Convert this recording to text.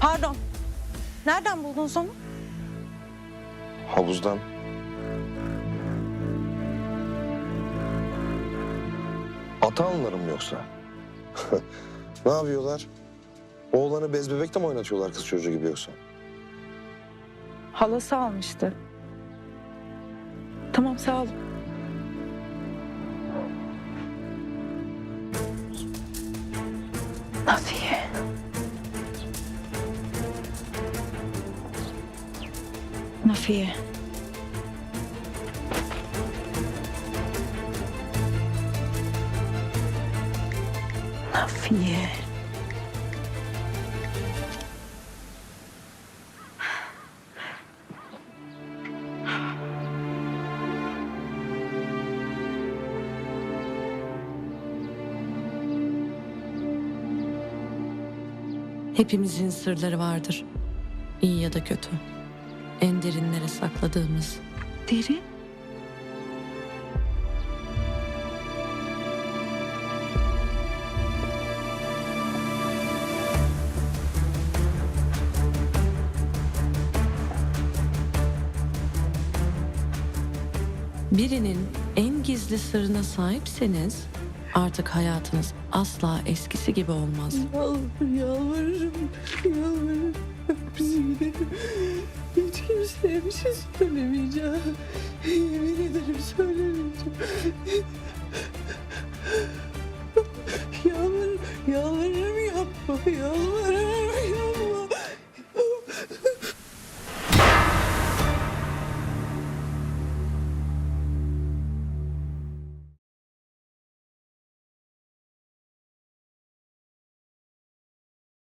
Pardon. Nereden buldunuz onu? Havuzdan. Ata anlarım yoksa? ne yapıyorlar? Oğlanı bez bebekte mi oynatıyorlar kız çocuğu gibi yoksa? Halası almıştı. Tamam sağ olun. Nafiye. Nafiye. Nafiye. Hepimizin sırları vardır. İyi ya da kötü. En derinlere sakladığımız. Derin. Birinin en gizli sırrına sahipseniz artık hayatınız asla eskisi gibi olmaz. Yalvarırım. Bir şey söylemeyeceğim. Yemin ederim söylemeyeceğim. Yalvarırım, yalvarırım yapma, yalvarırım.